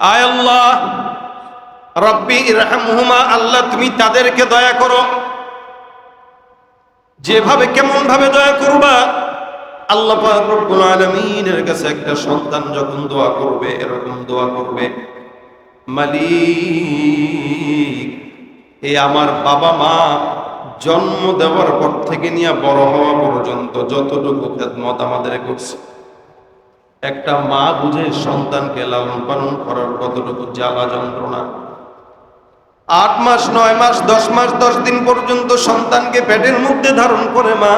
আয় আল্লাহ, রব্বি ইরহামহুমা, আল্লাহ তুমি তাদেরকে দয়া করো। যেভাবে কেমন ভাবে দয়া করবা, আল্লাহ রব্বুল আলামিনের কাছে একটা সন্তান যখন দোয়া করবে, এরকম দোয়া করবে, মালিক এই আমার বাবা মা জন্ম দেওয়ার পর থেকে নিয়ে বড় হওয়া পর্যন্ত যতটুকু খেদমত আমাদের করছে একটা মা বুঝে সন্তানকে লালন পালন করার কতটুকু জ্বালা যন্ত্রণা? আট মাস, নয় মাস, দশ মাস, দশ দিন পর্যন্ত সন্তানকে পেটের মধ্যে ধারণ করে মা।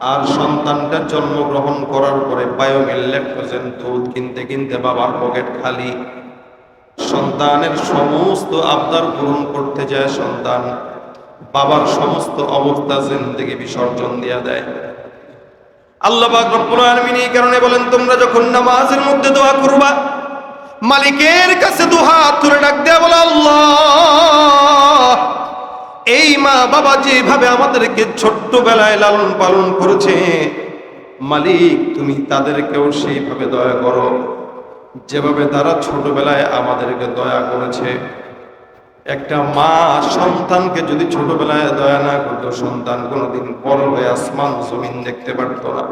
আর সন্তানটা জন্মগ্রহণ করার পরে বায়োমিল ল্যাকটোজেন দুধ কিনতে কিনতে বাবার পকেট খালি। সন্তানের সমস্ত আবদার পূরণ করতে যায় সন্তান। বাবার সমস্ত অবস্থা জিন্দগি বিসর্জন দিয়া দেয়। আল্লাহ রব্বুল আলামিন এই কারণে বলেন, তোমরা যখন নামাজের মধ্যে দোয়া করবা, মালিকের কাছে দুহাত তুলে ডাক দেয়া বলে, আল্লাহ, এই মা বাবা যেভাবে আমাদেরকে ছোট্টবেলায় লালন পালন করেছে, মালিক তুমি তাদেরকেও সেইভাবে দয়া করো। যেভাবে তারা ছোটবেলায় আমাদেরকে দয়া করেছে একটা মা সন্তানকে যদি ছোটবেলায় দয়া না করতো, সন্তান কোনোদিন বড় হয়ে আসমান জমিন দেখতে পারতো না।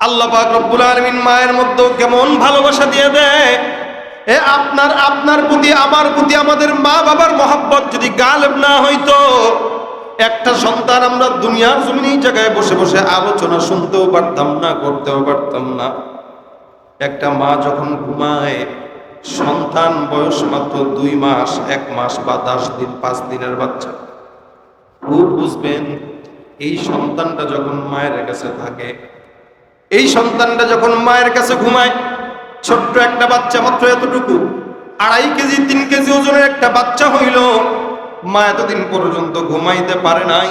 আল্লাহ পাক রব্বুল আলামিন মায়ের মধ্যে কেমন ভালোবাসা দিয়ে দেয়। এ আপনার আপনার প্রতি, আমার প্রতি, আমাদের মা বাবার মহাব্বত যদি গালেব না হইতো, একটা সন্তান আমরা দুনিয়ার জমিন জায়গায় বসে বসে আলোচনা শুনতেও পারতাম না, করতেও পারতাম না। একটা মা যখন ঘুমায় সন্তান বয়স মাত্র দুই মাস, এক মাস বা দশ দিন, পাঁচ দিনের বাচ্চা। খুব বুঝবেন, এই সন্তানটা যখন মায়ের কাছে থাকে, এই সন্তানটা যখন মায়ের কাছে ঘুমায়, ছোট্ট একটা বাচ্চা মাত্র এতটুকু, আড়াই কেজি, তিন কেজি ওজনের একটা বাচ্চা হইল, মা এতদিন পর্যন্ত ঘুমাইতে পারে নাই।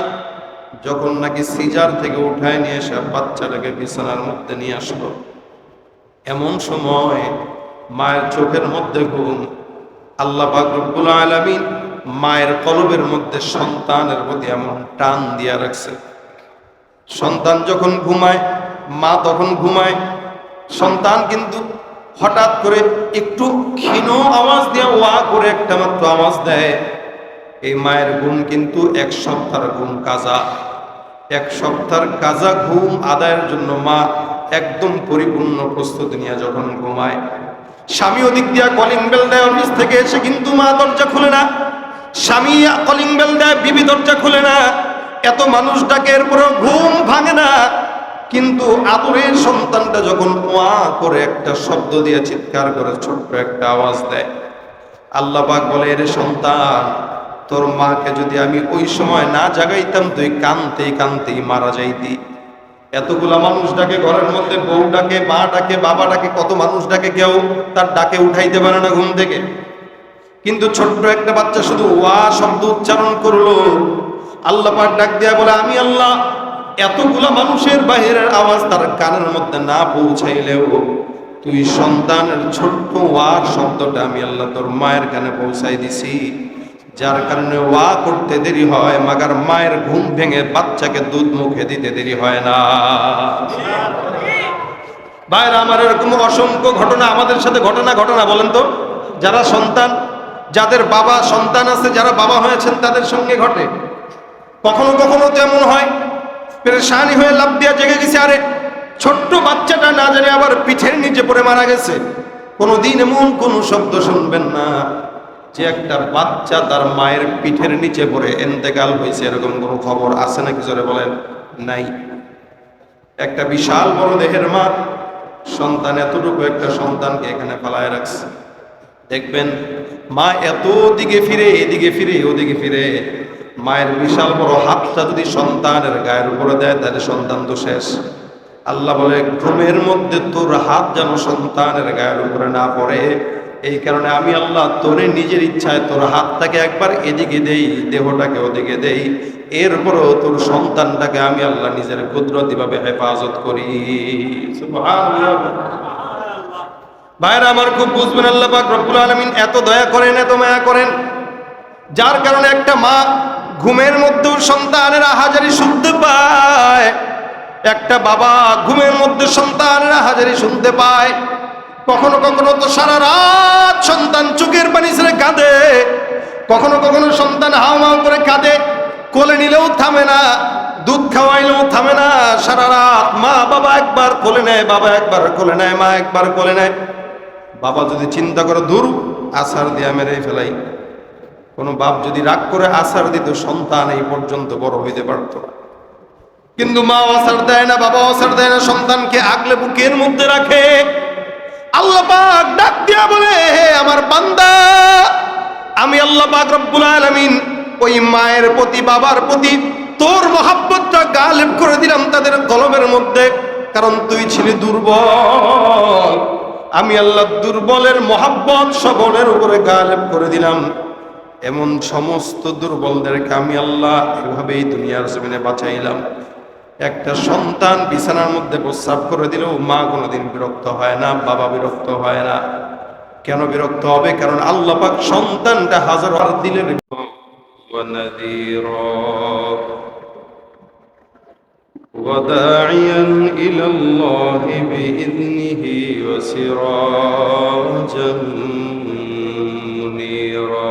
যখন নাকি সিজার থেকে উঠায় নিয়ে এসে বাচ্চাটাকে বিছানার মধ্যে নিয়ে আসলো। এমন সময় মায়ের চোখের মধ্যে ঘুম, আল্লাহ পাক রব্বুল আলামিন মায়ের কলবের মধ্যে সন্তানের প্রতি এমন টান দিয়া রাখছে। সন্তান যখন ঘুমায়, মা তখন ঘুমায়, সন্তান কিন্তু হঠাৎ করে একটু ক্ষীণ আওয়াজ দিয়ে ওয়া করে একটা মাত্র আওয়াজ দেয়। এই মায়ের ঘুম কিন্তু এক সপ্তাহের ঘুম কাজা। এক সপ্তাহের কাজা ঘুম আদায়ের জন্য মা একদম পরিপূর্ণ প্রস্তুতি নিয়ে যখন ঘুমায় স্বামী ওদিক দিয়া কলিং বেল দেয় অফিস থেকে এসে কিন্তু মা দরজা খুলে না। স্বামী কলিং বেল দেয়, বিবি দরজা খুলে না। এত মানুষ ডাকে, এরপরেও ঘুম ভাঙে না। কিন্তু আদরের সন্তানটা যখন ওয়া করে একটা শব্দ দিয়ে চিৎকার করে, ছোট্ট একটা আওয়াজ দেয়। আল্লাহ পাক বলে, এর সন্তান, তোর মাকে যদি আমি ওই সময় না জাগাইতাম, তুই কানতেই কানতেই মারা যাইতি। এতগুলা মানুষ ডাকে, ঘরের মধ্যে বউ ডাকে, মা ডাকে, বাবা ডাকে, কত মানুষ ডাকে কেউ তার ডাকে উঠাইতে পারে না ঘুম থেকে। কিন্তু ছোট্ট একটা বাচ্চা শুধু ওয়া শব্দ উচ্চারণ করল। আল্লাহ পাক ডাক দিয়া বলে, আমি আল্লাহ, এতগুলা মানুষের বাহিরের আওয়াজ তার কানের মধ্যে না পৌঁছাইলেও তুই সন্তানের ছোট্ট ওয়ার শব্দটা আমি আল্লাহ তোর মায়ের কানে পৌঁছাই দিছি। যার কারণে ওয়া করতে দেরি হয়, মাগার মায়ের ঘুম ভেঙে বাচ্চাকে দুধ মুখে দিতে দেরি হয় না। ভাইরা, আমার এরকম অসংখ্য ঘটনা, আমাদের সাথে ঘটনা ঘটনা, বলেন তো। যারা সন্তান, যাদের বাবা সন্তান আছে, যারা বাবা হয়েছেন, তাদের সঙ্গে ঘটে। কখনো কখনো তো এমন হয়, পেরেশানি হয়ে লাভ দিয়া জেগে গেছে, আরে ছোট্ট বাচ্চাটা না জানি আবার পিঠের নিচে পড়ে মারা গেছে। কোনোদিন এমন কোনো শব্দ শুনবেন না। যে একটা বাচ্চা তার মায়ের পিঠের নিচে পড়ে, এন্তেকাল হয়েছে, এরকম কোনো খবর আছে নাকি জোরে বলেন? নাই। একটা বিশাল বড় দেহের মা, সন্তান এতটুকু একটা সন্তানকে এখানে ফেলায় রাখছে। দেখবেন, মা এত দিকে ফিরে, এদিকে ফিরে, ওদিকে ফিরে। মায়ের বিশাল বড় হাতটা যদি সন্তানের গায়ের উপরে দেয়, তাহলে সন্তান তো শেষ। আল্লাহ বলে, ঘুমের মধ্যে তোর হাত যেন সন্তানের গায়ের উপরে না পড়ে এই কারণে আমি আল্লাহ তোরে নিজের ইচ্ছায় তোর হাতটাকে একবার এদিকে দেই, দেহটাকে ওদিকে দেই। এরপরও তোর সন্তানটাকে আমি আল্লাহ নিজের কুদরতিভাবে হেফাজত করি। ভাইরা আমার খুব বুঝবেন আল্লাহ পাক রব্বুল আলামিন এত দয়া করেন, এত মায়া করেন। যার কারণে একটা মা ঘুমের মধ্যেও সন্তানের হাজারি শুনতে পায়। একটা বাবা ঘুমের মধ্যে সন্তানের হাজারি শুনতে পায়। কখনো কখনো তো সারা রাত সন্তান চোখের পানি ছেড়ে কাঁদে। কখনো কখনো সন্তান হাও মাও করে কাঁদে। কোলে নিলেও থামে না, দুধ খাওয়াইলেও থামে না। সারা রাত মা বাবা একবার কোলে নেয়, বাবা একবার কোলে নেয়, মা একবার কোলে নেয়। বাবা যদি চিন্তা করে দূর আসার দিয়ে মেরে ফেলাই। কোনো বাপ যদি রাগ করে আসার দিত সন্তান এই পর্যন্ত বড় হইতে পারত। কিন্তু মা আসার দেয় না বাবা আসার দেয় না। সন্তানকে আগলে বুকের মধ্যে রাখে। আল্লাহ পাক ডাক দিয়া বলে, হে আমার বান্দা, আমি আল্লাহ পাক রব্বুল আলামিন ওই মায়ের প্রতি, বাবার প্রতি তোর মহাব্বতটা গালেব করে দিলাম তাদের কলমের মধ্যে, কারণ তুই ছিলি দুর্বল। আমি আল্লাহ দুর্বলের মহাব্বত সবলের উপরে গালেব করে দিলাম। এমন সমস্ত দুর্বলদেরকে আমি আল্লাহ এভাবেই দুনিয়ার জমিনে বাঁচাইলাম। একটা সন্তান বিছানার মধ্যে প্রস্রাব করে দিলেও মা কোনোদিন বিরক্ত হয় না বাবা বিরক্ত হয় না কেন বিরক্ত হবে কারণ আল্লাহ পাক সন্তানটা হাজার বার দিলেন ونذيرا وداعيا إلى الله بإذنه وسراجا منيرا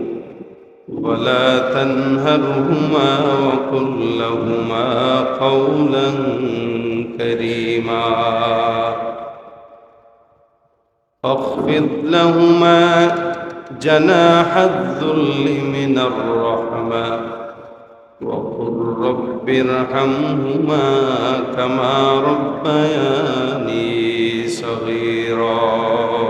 ولا تنهرهما وقل لهما قولا كريما. واخفض لهما جناح الذل من الرحمة وقل رب ارحمهما كما ربياني صغيرا.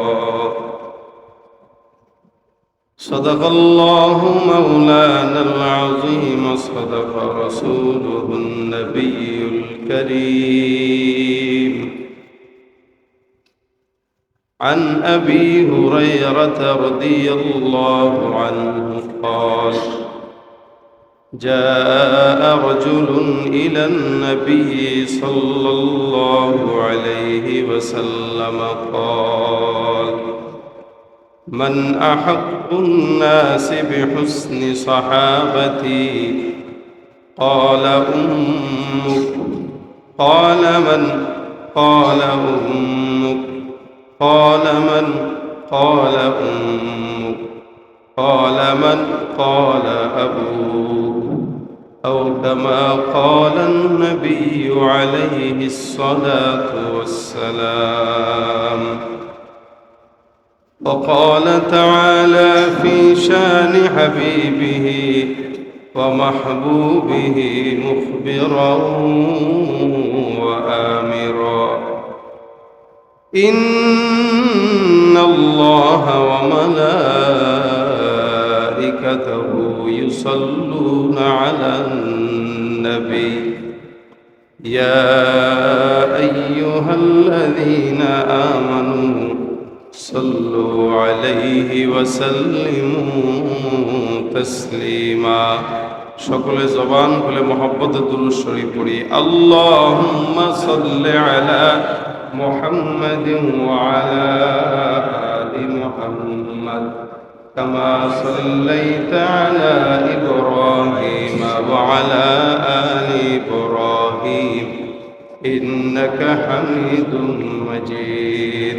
صدق الله مولانا العظيم صدق رسوله النبي الكريم. عن أبي هريرة رضي الله عنه قال جاء رجل إلى النبي صلى الله عليه وسلم قال من أحق الناس بحسن صحابتي؟ قال أمك. قال من؟ قال أمك. قال من؟ قال أمك. قال من؟ قال أبوك. أو كما قال النبي عليه الصلاة والسلام. وقال تعالى في شان حبيبه ومحبوبه مخبرا وآمرا. إن الله وملائكته يصلون على النبي. يا أيها الذين آمنوا صلوا عليه وسلموا تسليما সকলে জবান খুলে মোহাম্মদ দুরুদ শরীফ পড়ি আল্লাহুম্মা সাল্লি আলা মুহাম্মাদিন ওয়া আলা আলি মুহাম্মাদ كما صليت على إبراهيم وعلى آل إبراهيم إنك حميد مجيد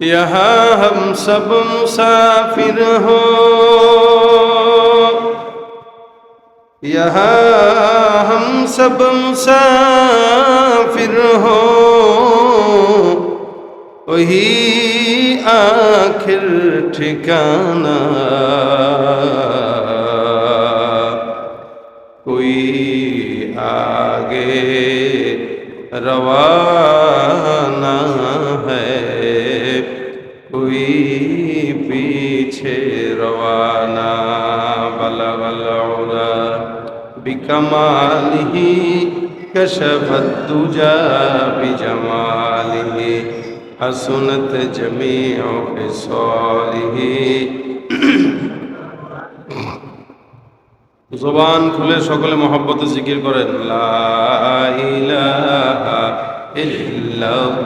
यहाँ हम सब मुसाफिर हो यहाँ हम सब मुसाफिर हो वही आखिर ठिकाना कोई आगे रवाना پیچھے روانہ بلغ العلا بکمالہ کشف الدجا بجمالہ حسنت جمیع خصالہ জবান খুলে সকলে মহব্বত জিকির করেন লা ইলাহা ইল্লাল্লাহ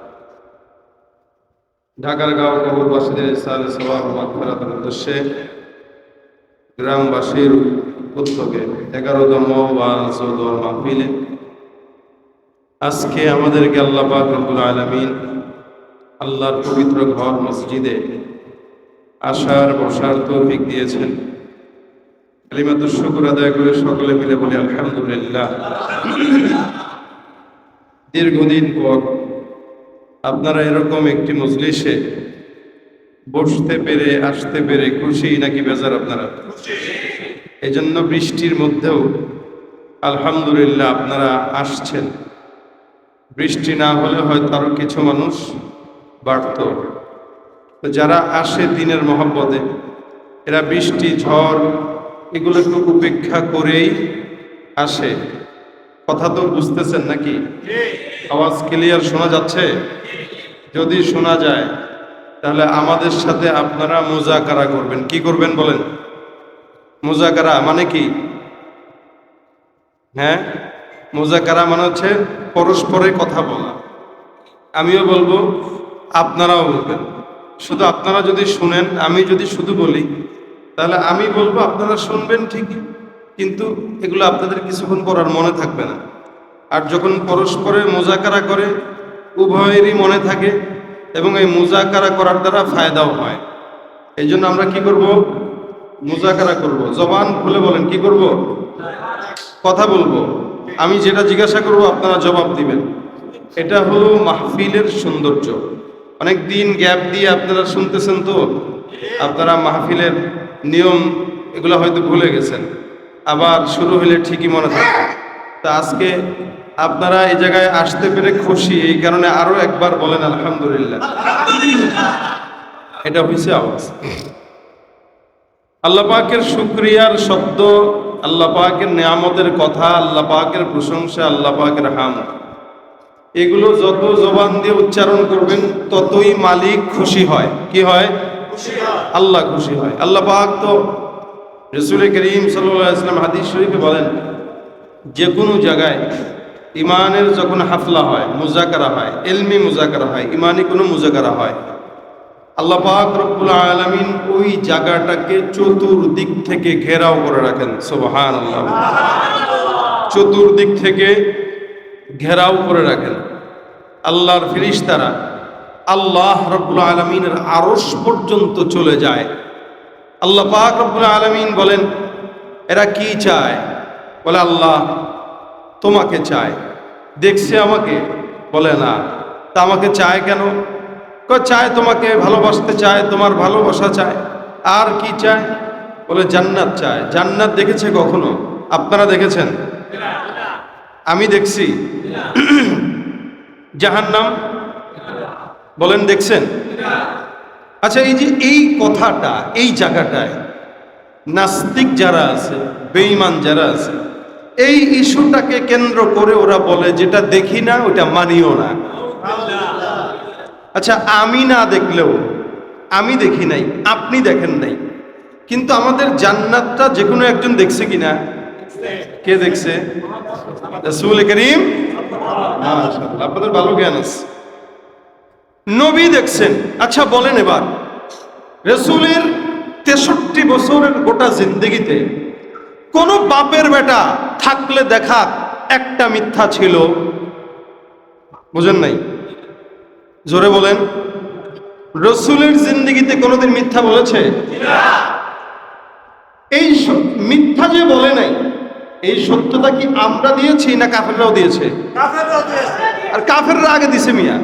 ঢাকার গাঁও কবরবাসীদের সালে সবার মাগফিরাতের উদ্দেশ্যে গ্রামবাসীর উদ্যোগে এগারোতম বা চৌদ্দ মাহফিলে আজকে আমাদেরকে আল্লাহ পাক রব্বুল আলামিন আল্লাহর পবিত্র ঘর মসজিদে আসার বসার তৌফিক দিয়েছেন। কালিমাতুর শুকুর আদায় করে সকলে মিলে বলি আলহামদুলিল্লাহ। দীর্ঘদিন পর আপনারা এরকম একটি মজলিসে বসতে পেরে, আসতে পেরে খুশি নাকি বেজার আপনারা? এই জন্য বৃষ্টির মধ্যেও আলহামদুলিল্লাহ আপনারা আসছেন। বৃষ্টি না হলে হয়তো আরও কিছু মানুষ বাড়ত। যারা আসে দিনের মহব্বতে, এরা বৃষ্টি, ঝড়, এগুলোকে উপেক্ষা করেই আসে। কথা তো বুঝতেছেন নাকি? আওয়াজ ক্লিয়ার শোনা যাচ্ছে? যদি শোনা যায়, তাহলে আমাদের সাথে আপনারা মোজাকারা করবেন। কি করবেন বলেন? মোজাকারা মানে কি? হ্যাঁ? মোজাকারা মানে হচ্ছে পরস্পরে কথা বলা। আমিও বলব, আপনারাও বলবেন। শুধু আপনারা যদি শুনেন, আমি যদি শুধু বলি, তাহলে আমি বলব আপনারা শুনবেন ঠিকই। কিন্তু এগুলো আপনাদের কিছুক্ষণ করার মনে থাকবে না। আর যখন পরস্পরের মোজাকারা করে, উভয়েরই মনে থাকে এবং এই মোজাকারা করার দ্বারা ফায়দাও হয়। এই জন্য আমরা কি করব? মোজাকারা করব। জবান খুলে বলেন, কি করব? কথা বলব। আমি যেটা জিজ্ঞাসা করব, আপনারা জবাব দিবেন। এটা হলো মাহফিলের সৌন্দর্য। অনেক দিন গ্যাপ দিয়ে আপনারা শুনতেছেন তো? আপনারা মাহফিলের নিয়ম, এগুলো হয়তো ভুলে গেছেন। আবার শুরু হলে ঠিকই মনে থাকবে। তা আজকে আপনারা এই জায়গায় আসতে পেরে খুশি এই কারণে আরও একবার বলেন আলহামদুলিল্লাহ। এটা হয়েছে আওয়াজ। আল্লাহ পাকের শুক্রিয়ার শব্দ আল্লাহ পাকের নিয়ামতের কথা আল্লাহ পাকের প্রশংসা আল্লাহ পাকের হাম। এগুলো যত জবান দিয়ে উচ্চারণ করবেন ততই মালিক খুশি হয়। কি হয়। আল্লাহ খুশি হয়। আল্লাহ পাক তো রসুল করিম সাল্লাম হাদিস শরীফে বলেন, যে কোনো জায়গায় ইমানের যখন হাফলা হয়, মুজাকারা হয়, এলমি মুজাকারা হয় ইমানি কোনো মুজাকারা হয়, আল্লাহ পাক রব্বুল আলামিন ওই জায়গাটাকে চতুর্দিক থেকে ঘেরাও করে রাখেন সুবহান আল্লাহ চতুর্দিক থেকে ঘেরাও করে রাখেন। আল্লাহর ফিরিস্তারা আল্লাহ রব্বুল আলমিনের আরস পর্যন্ত চলে যায়। আল্লাহ পাক রব্বুল আলমিন বলেন, এরা কি চায়? বলে, আল্লাহ তোমাকে চায়। দেখছে আমাকে? বলে, না। তা আমাকে চায় কেন? চায় তোমাকে ভালোবাসতে চায়, তোমার ভালোবাসা চায়। আর কি চায়? বলে, জান্নাত চায়। জান্নাত দেখেছে কখনো? আপনারা দেখেছেন? আমি দেখছি। জাহান্নাম? বলেন, দেখছেন? আচ্ছা এই যে এই কথাটা, এই জায়গাটায় নাস্তিক যারা আছে, বেঈমান যারা আছে, এই ইস্যুটাকে কেন্দ্র করে ওরা বলে, যেটা দেখি না ওটা মানিও না। আচ্ছা আমি না দেখলেও, আমি দেখি নাই, আপনি দেখেন নাই, কিন্তু আমাদের জান্নাতটা যে কোনো একজন দেখছে কিনা? কে দেখছে? রাসূল করিম? আপনাদের ভালো জ্ঞান আছে। নবী দেখছেন। আচ্ছা বলেন এবার। রসুলের তেষট্টি বছরের গোটা জিন্দগিতে কোন বাপের বেটা থাকলে দেখা একটা মিথ্যা ছিল? বুঝেন নাই? জোরে বলেন। রসুলের জিন্দগিতে কোনোদিন মিথ্যা বলেছে? এই মিথ্যা যে বলে নাই এই সত্যতা কি আমরা দিয়েছি না কাফেররাও দিয়েছে? আর কাফেররা আগে দিছে মিয়া।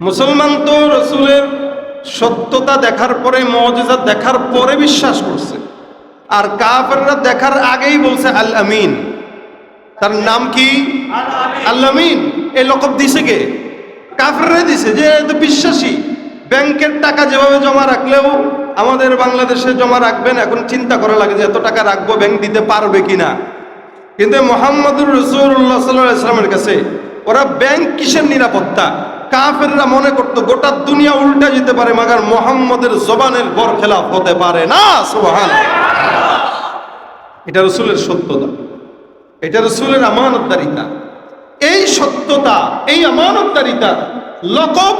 মুসলমান তো রসুলের সত্যতা দেখার পরে মজেজা দেখার পরে বিশ্বাস করছে। আর কাফেররা দেখার আগেই বলছে আল আমিন। তার নাম কি? আল আমিন। এই লকব দিছে কে? কাফেররা দিছে যে তো বিশ্বাসী। ব্যাংকের টাকা যেভাবে জমা রাখলেও আমাদের বাংলাদেশে জমা রাখবেন এখন চিন্তা করা লাগে যে এত টাকা রাখব ব্যাংক দিতে পারবে কিনা। কিন্তু মোহাম্মদুর রসুল্লাহ সাল্লাহ ইসলামের কাছে ওরা ব্যাংক কিসের নিরাপত্তা? কাফেররা মনে করতো গোটা দুনিয়া উল্টা যেতে পারে, মাগার মোহাম্মদের জবানের বর খেলাফ হতে পারে না সুবহান এটা রসুলের সত্যতা। এটা রসুলের আমানতদারিতা। এই সত্যতা, এই আমানতদারিতা লকব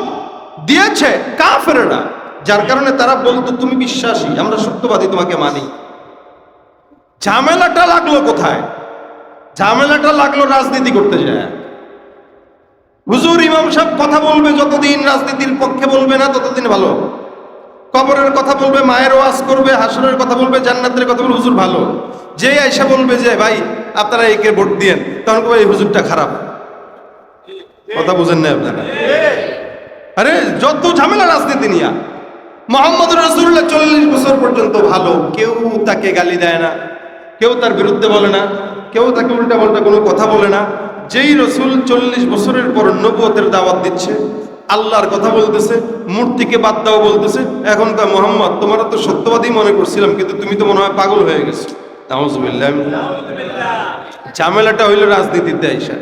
দিয়েছে কাফেররা, যার কারণে তারা বলতো, তুমি বিশ্বাসী, আমরা সত্যবাদী, তোমাকে মানি। ঝামেলাটা লাগল কোথায়? ঝামেলাটা লাগল রাজনীতি করতে যায়। হুজুর, ইমাম সাহেব কথা বলবে, যতদিন রাজনীতির পক্ষে বলবে না, ততদিন ভালো। কবরের কথা বলবে, মায়ের ওয়াজ করবে, হাসরের কথা বলবে, জান্নাতের কথা বলবে, হুজুর ভালো। যে আইসা বলবে যে, ভাই, আপনারা একে ভোট দিয়েন, তখন কবে এই হুজুরটা খারাপ? কথা বুঝেন না আপনারা? আরে, যত ঝামেলা রাজনীতি নিয়া। মোহাম্মদ রসুল্লাহ চল্লিশ বছর পর্যন্ত ভালো, কেউ তাকে গালি দেয় না, কেউ তার বিরুদ্ধে বলে না, কেউ তাকে উল্টা পাল্টা কোনো কথা বলে না যেই রসুল চল্লিশ বছরের পর নবুয়তের দাওয়াত দিচ্ছে, আল্লাহর কথা বলতেছে, মূর্তিকে বাদ দাও বলতেছে এখন তা মোহাম্মদ, তোমার তো সত্যবাদী মনে করছিলাম, কিন্তু তুমি তো মনে হয় পাগল হয়ে গেছো। ঝামেলাটা হইল রাজনীতিতে আইসা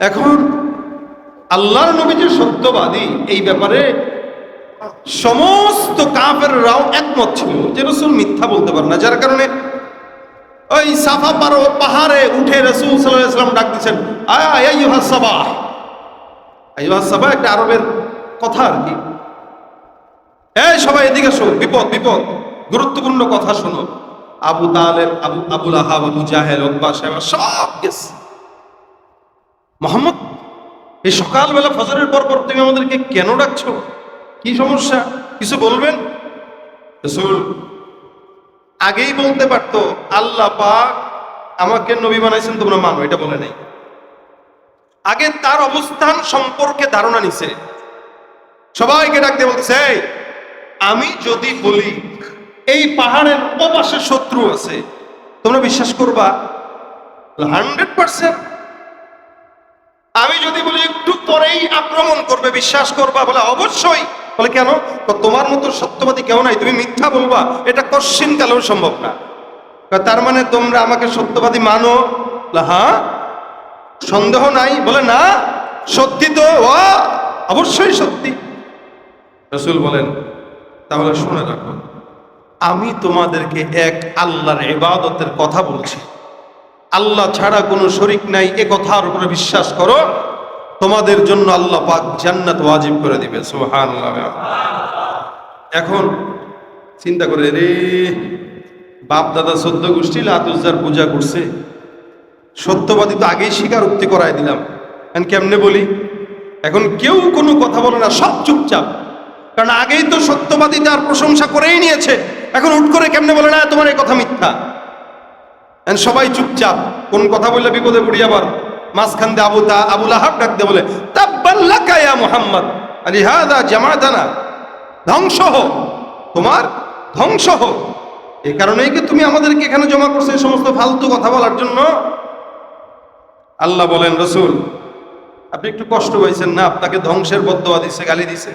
এখন আল্লাহর নবী যে সত্যবাদী, এই ব্যাপারে সমস্ত কাফের রাও একমত ছিল যে রসুল মিথ্যা বলতে পারে না, যার কারণে ওই সাফা পারো পাহাড়ে উঠে রসুল সাল্লাম ডাক দিচ্ছেন আয়া সাবা। সাবা একটা আরবের কথা আর কি। এই সবাই এদিকে শোন বিপদ বিপদ। গুরুত্বপূর্ণ কথা শোনো। আবু তালেব, আবু, আবুল আহাব, আবু জাহেল ওকবা সাহেব, সব গেছে। মোহাম্মদ, এই সকালবেলা ফজরের পর পর তুমি আমাদেরকে কেন ডাকছো? কি সমস্যা? কিছু বলবেন? আগেই বলতে পারতো, আল্লাহ পাক আমাকে নবী বানাইছেন, তোমরা মানো। এটা বলে নাই। আগে তার অবস্থান সম্পর্কে ধারণা নিছে। সবাইকে ডাক দিয়ে বলতেছে আমি যদি বলি, এই পাহাড়ের ওপাশে শত্রু আছে, তোমরা বিশ্বাস করবা? Hundred percent. আমি যদি বলি, একটু পরেই আক্রমণ করবে, বিশ্বাস করবা? বলে, অবশ্যই। বলে কেন? তোমার মতো সত্যবাদী কেউ নাই, তুমি মিথ্যা বলবা। এটা কশ্চিন কালেও সম্ভব না। তার মানে তোমরা আমাকে সত্যবাদী মানো? হ্যাঁ? সন্দেহ নাই। বলে, না, সত্যি তো, ও, অবশ্যই সত্যি। রসুল বলেন, তাহলে শুনে রাখো, আমি তোমাদেরকে এক আল্লাহর এবাদতের কথা বলছি। আল্লাহ ছাড়া কোনো শরিক নাই, এ কথার উপরে বিশ্বাস করো। তোমাদের জন্য আল্লাহ পাক জান্নাত ওয়াজিব করে দিবে, সুবহানাল্লাহ এখন চিন্তা করে, রে বাপ দাদা সদ্য গোষ্ঠী লাতুজার পূজা করছে। সত্যবাদী তো আগেই স্বীকারোক্তি করাই দিলাম। এখন কেমনে বলি? এখন কেউ কোনো কথা বলে না, সব চুপচাপ। কারণ আগেই তো সত্যবাদী তার প্রশংসা করেই নিয়েছে। এখন উঠ করে কেমনে বলে, না, তোমার এই কথা মিথ্যা? সবাই চুপচাপ, কোন কথা বললে বিপদে পড়ি আবার? মাঝখান দিয়ে আবু তা আবুল আহাব ডাক দিয়ে বলে তাব্বাল্লাকা ইয়া মুহাম্মদ। আলি, হাদা জামাতানা, ধ্বংস হোক তোমার ধ্বংস হোক এ কারণেই কি তুমি আমাদেরকে এখানে জমা করছ এই সমস্ত ফালতু কথা বলার জন্য? আল্লাহ বলেন, রসুল, আপনি একটু কষ্ট পাইছেন না? আপনাকে ধ্বংসের বদয়া দিছে, গালি দিছে।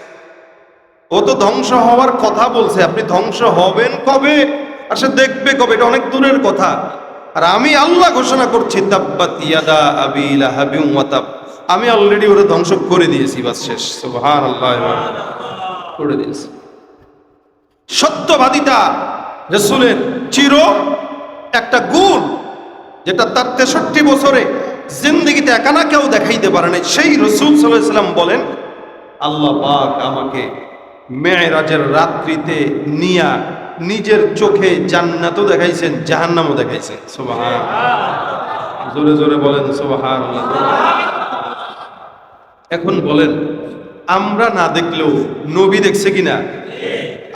ও তো ধ্বংস হওয়ার কথা বলছে, আপনি ধ্বংস হবেন কবে? আর সে দেখবে কবে? এটা অনেক দূরের কথা। আর আমি আল্লাহ ঘোষণা করছি, তাব্বাত ইয়াদা আবি লাহাবি ওয়া তাব। আমি অলরেডি ওরে ধ্বংস করে দিয়েছি, বাস শেষ। সুবহানাল্লাহ করে দিয়েছি। সত্যবাদিতা রসুলের চির একটা গুণ, যেটা তার তেষট্টি বছরে জিন্দগিতে একানা কেউ দেখাইতে পারে নাই। সেই রসুল সাল্লাম বলেন, আল্লাহ পাক আমাকে মেয়েরাজের রাত্রিতে নিয়া নিজের চোখে জান্নাতও দেখাইছেন, জাহান্নামও দেখাইছেন সুবহান। জোরে জোরে বলেন সুবহান এখন বলেন, আমরা না দেখলেও নবী দেখছে কিনা?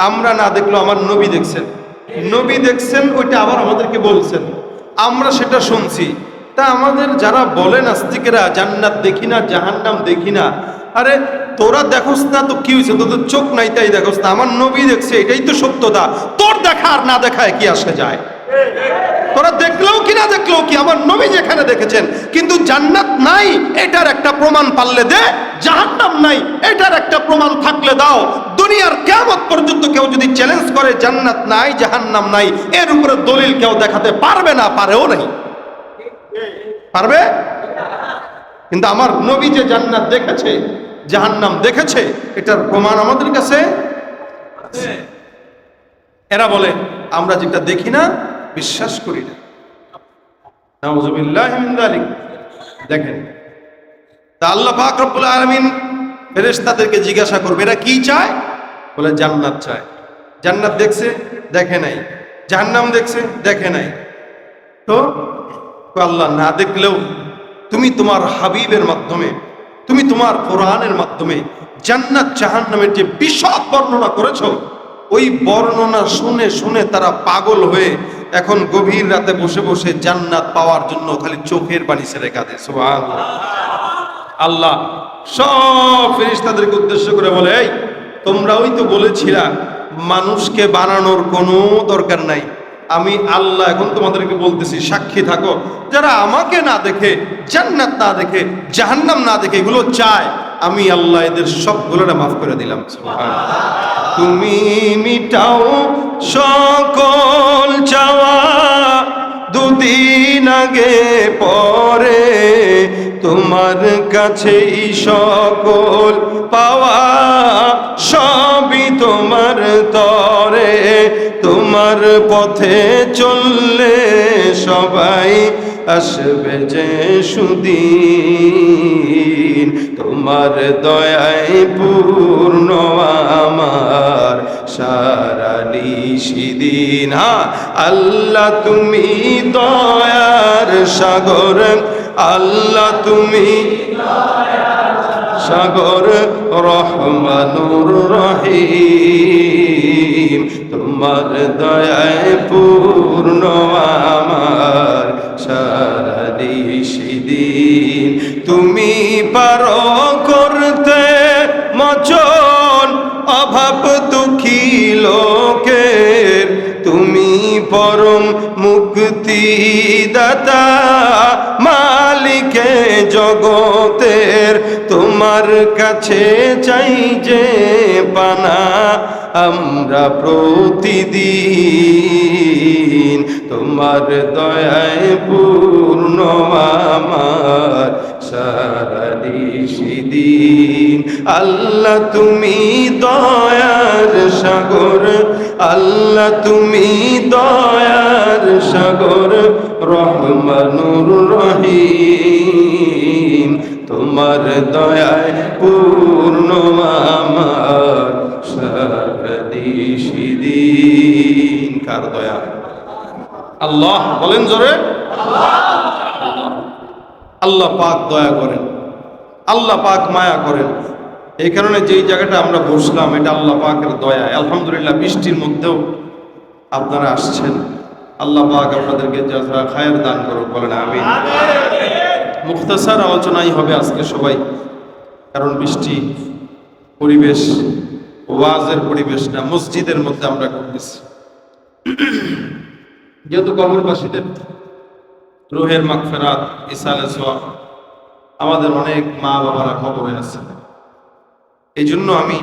আমরা না দেখলেও আমার নবী দেখছেন। নবী দেখছেন, ওইটা আবার আমাদেরকে বলছেন। আমরা সেটা শুনছি। তা আমাদের যারা বলেন আস্তিকেরা জান্নাত দেখি না, জাহান্নাম দেখি না আরে, তোরা দেখোস না তো কি হয়েছে তোদের চোখ নাই তাই দেখোস না। আমার নবী দেখছে, এটাই তো সত্যতা। তোর দেখা আর না দেখায় কি আসে যায়? তোরা দেখলেও কি, না দেখলেও কি? আমার নবী যেখানে দেখেছেন, কিন্তু জান্নাত নাই, এটার একটা প্রমাণ পারলে দে। জাহান্নাম নাই, এটার একটা প্রমাণ থাকলে দাও। দুনিয়ার কেমন পর্যন্ত কেউ যদি চ্যালেঞ্জ করে, জান্নাত নাই, জাহান্নাম নাই, এর উপরে দলিল কেউ দেখাতে পারবে না, পারেও নাই। পারবে? কিন্তু আমার নবী যে জান্নাত দেখেছে জাহান্নাম দেখেছে? এটার প্রমাণ আমাদের কাছে। এরা বলে, আমরা যেটা দেখি না, বিশ্বাস করি না। দেখেন, তা আল্লাহ পাক রব্বুল আলামিন ফেরেশতাদেরকে জিজ্ঞাসা করবে, এরা কি চায়? বলে, জান্নাত চায়। জান্নাত দেখছে, দেখে নাই। জাহান্নাম দেখছে, দেখে নাই। তো আল্লাহ না দেখলেও তুমি তোমার হাবিবের মাধ্যমে তুমি তোমার কোরআনের মাধ্যমে জান্নাত জাহান্নামের যে বিশদ বর্ণনা করেছ, ওই বর্ণনা শুনে শুনে তারা পাগল হয়ে এখন গভীর রাতে বসে বসে জান্নাত পাওয়ার জন্য খালি চোখের পানি ছেড়ে কাঁদে। আল্লাহ সব ফেরেশতাদেরকে উদ্দেশ্য করে বলে, এই তোমরা ওই তো বলেছিলা, মানুষকে বানানোর কোনো দরকার নাই। আমি আল্লাহ এখন তোমাদেরকে বলতেছি, সাক্ষী থাকো। যারা আমাকে না দেখে, জান্নাত না দেখে, জাহান্নাম না দেখে এগুলো চায়, আমি আল্লাহ এদের সবগুলোটা মাফ করে দিলাম। তুমি মিটাও সকল চাওয়া, দুদিন আগে পরে তোমার কাছেই সকল পাওয়া, সবই তোমার তোমার পথে চললে সবাই আসবে যে সুদিন। তোমার দয়ায় পূর্ণ আমার সারা নিশিদিন আল্লাহ তুমি দয়ার সাগর। আল্লাহ তুমি সাগর রহমানুর রহিম। তোমার দয়ায় পূর্ণ আমার সারা নিশিদিন তুমি পারো করতে মচন অভাব দুঃখী লোকের। তুমি পরম মুক্তি দাতা মালিকে জগতের। তোমার কাছে চাই যে পানা আমরা প্রতিদিন তোমার দয়ায় পূর্ণ আমার সারা দিন আল্লাহ তুমি দয়ার সাগর, আল্লাহ তুমি দয়ার সাগর, রহমানুর রহিম। তোমার দয়ায় পূর্ণ আমার সারাদিন কার দয়া? আল্লাহ, বলেন জোরে। আল্লাহ পাক দয়া করেন। আল্লাহ পাক মায়া করেন। এই কারণে যেই জায়গাটা আমরা বসলাম, এটা আল্লাহ পাকের দয়া আলহামদুলিল্লাহ বৃষ্টির মধ্যেও আপনারা আসছেন। আল্লাহ পাক আপনাদেরকে যা খায়ের দান করুক, বলেন আমি মুখতাসার আলোচনাই হবে আজকে সবাই। কারণ বৃষ্টি পরিবেশ, ওয়াজের পরিবেশ না, মসজিদের মধ্যে আমরা করতেছি যেহেতু কবরবাসীদের রুহের মাগফেরাত ইসালে আমাদের অনেক মা বাবারা খবরে আছে এই জন্য আমি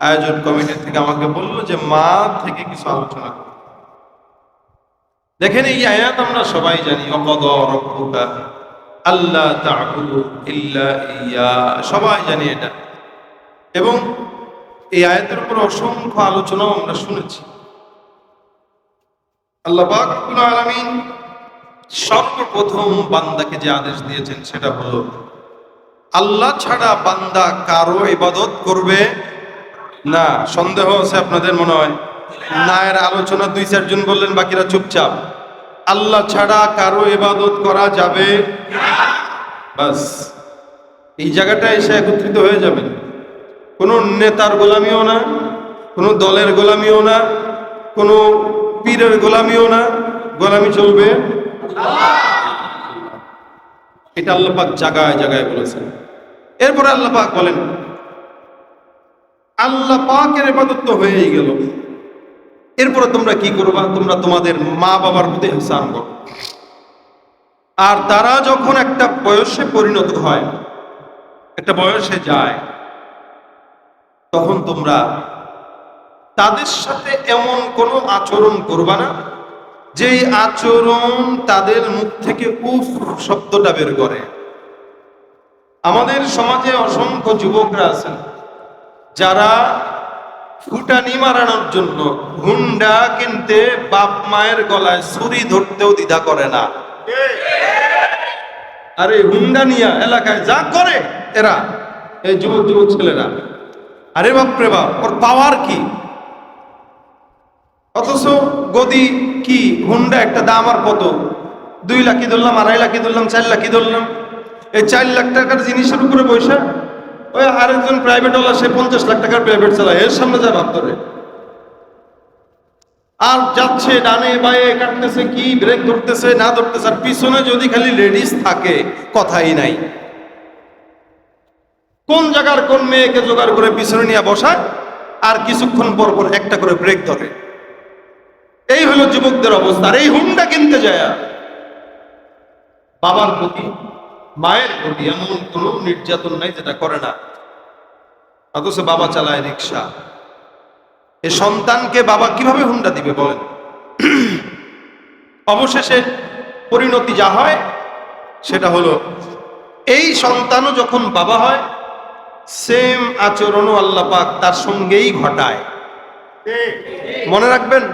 আয়োজন কমিটি থেকে আমাকে বলল যে, মা থেকে কিছু আলোচনা করো। দেখেন এই আয়াত আমরা সবাই জানি, অকদ রব্বুকা আল্লাহ ইয়া। সবাই জানি এটা। এবং এই আয়াতের উপর অসংখ্য আলোচনাও আমরা শুনেছি। আল্লাহ পাক আলামিন সর্বপ্রথম বান্দাকে যে আদেশ দিয়েছেন সেটা হলো, আল্লাহ ছাড়া বান্দা কারও ইবাদত করবে না। সন্দেহ আছে আপনাদের মনে হয়? নায়ের আলোচনা দুই চারজন বললেন, বাকিরা চুপচাপ। আল্লাহ ছাড়া কারও ইবাদত করা যাবে বাস, এই জায়গাটা এসে একত্রিত হয়ে যাবেন। কোনো নেতার গোলামিও না, কোনো দলের গোলামিও না, কোনো পীরের গোলামিও না, গোলামি চলবে। এটা আল্লাহ পাক জায়গায় জায়গায় বলেছেন। এরপরে আল্লাহ পাক বলেন, আল্লাহ পাকের ইবাদত তো হয়েই গেল। এরপরে তোমরা কি করবা? তোমরা তোমাদের মা বাবার প্রতি হাসান করো। আর তারা যখন একটা বয়সে পরিণত হয়, একটা বয়সে যায়, তখন তোমরা তাদের সাথে এমন কোনো আচরণ করবা না যেই আচরণ তাদের মুখ থেকে উফ শব্দটা বের করে। আমাদের সমাজে অসংখ্য যুবকরা আছেন, যারা ফুটানি মারানোর জন্য হুন্ডা কিনতে বাপ মায়ের গলায় ছুরি ধরতেও দ্বিধা করে না। আরে হুন্ডা নিয়া এলাকায় যা করে এরা, এই যুবক যুবক ছেলেরা। আরে বাপরে বাপ, ওর পাওয়ার কি? অথচ গদি কি হুন্ডা একটা দাম আর কত? দুই লাখি ধরলাম, আড়াই লাখি ধরলাম, চার লাখি ধরলাম। এই চার লাখ টাকার জিনিসের উপরে পয়সা ওই আরেকজন প্রাইভেট ওলা সে পঞ্চাশ লাখ টাকার প্রাইভেট চালায়। এর সামনে যায় ভাবতরে আর যাচ্ছে, ডানে বায়ে কাটতেছে, কি ব্রেক ধরতেছে, না ধরতেছে, আর পিছনে যদি খালি লেডিস থাকে, কথাই নাই। কোন জায়গার কোন মেয়েকে জোগাড় করে পিছনে নিয়ে বসায়, আর কিছুক্ষণ পর পর একটা করে ব্রেক ধরে। এই হলো যুবকদের অবস্থা এই হুন্ডা কিনতে যায়। বাবার প্রতি, মায়ের প্রতি এমন কোন নির্যাতন নাই যেটা করে না। অথচ বাবা চালায় রিক্সা এ সন্তানকে বাবা কীভাবে হুন্ডা দিবে বলেন? অবশেষে পরিণতি যা হয়, সেটা হলো, এই সন্তানও যখন বাবা হয় সেম আচরণও আল্লাহ পাক তার সঙ্গেই ঘটায়। মনে রাখবেন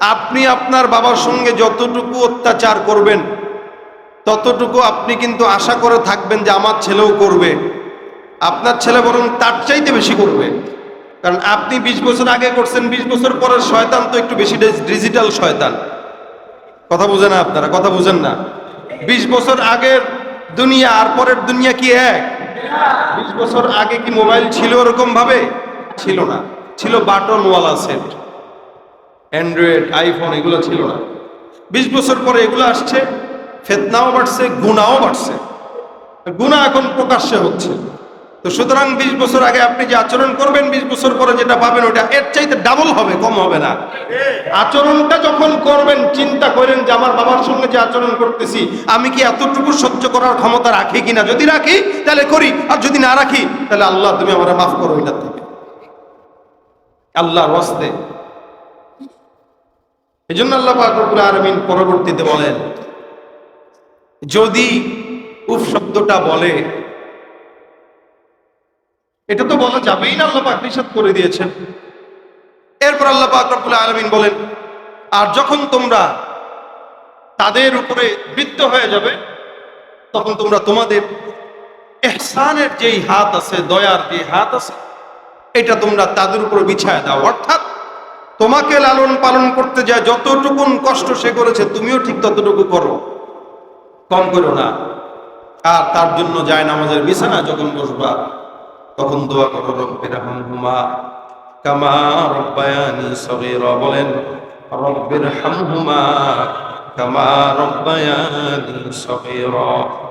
আপনি আপনার বাবার সঙ্গে যতটুকু অত্যাচার করবেন, ততটুকু আপনি কিন্তু আশা করে থাকবেন যে আমার ছেলেও করবে। আপনার ছেলে বরং তার চাইতে বেশি করবে। কারণ আপনি বিশ বছর আগে করছেন, বিশ বছর পরের শয়তান তো একটু বেশি ডিজিটাল শয়তান। কথা বুঝেন না আপনারা, কথা বুঝেন না। বিশ বছর আগের দুনিয়া আর পরের দুনিয়া কি এক? বিশ বছর আগে কি মোবাইল ছিল ওরকম ভাবে ছিল না। ছিল বাটনওয়ালা সেট। অ্যান্ড্রয়েড আইফোন এগুলো ছিল না। বিশ বছর পরে এগুলো আসছে, ফেতনাও বাড়ছে, গুণাও বাড়ছে। গুণা এখন প্রকাশ্যে হচ্ছে। তো সুতরাং বিশ বছর আগে আপনি যে আচরণ করবেন, বিশ বছর পরে যেটা পাবেন, ওটা এর চাইতে ডাবল হবে, কম হবে না। আচরণটা যখন করবেন, চিন্তা করেন যে আমার বাবার সঙ্গে যে আচরণ করতেছি, আমি কি এতটুকু সহ্য করার ক্ষমতা রাখি কিনা? যদি রাখি, তাহলে করি, আর যদি না রাখি, তাহলে আল্লাহ তুমি আমার মাফ করো এটার থেকে। আল্লাহর হস্তে এই জন্য আল্লাহ পাকুর আরমিন পরবর্তীতে বলেন, যদি উফ শব্দটা বলে, এটা তো বলা যাবেই না, আল্লাহ পাক নিষেধ করে দিয়েছেন। এরপর আল্লাহ পাক রব্বুল আলমিন বলেন, আর যখন তোমরা তাদের উপরে বৃত্ত হয়ে যাবে, তখন তোমরা তোমাদের এহসানের যেই হাত আছে, দয়ার যে হাত আছে, এটা তোমরা তাদের উপরে বিছায় দাও। অর্থাৎ তোমাকে লালন পালন করতে যায়, যতটুকুন কষ্ট সে করেছে, তুমিও ঠিক ততটুকু করো। কম করো না। আর তার জন্য যায় নামাজের বিছানা যখন বসবা, তখন দোয়া করো রব্বির হামহুমা কামা রব্বায়ানি সগীরা। বলেন রব্বির হামহুমা কামা রব্বায়ানি সগীরা।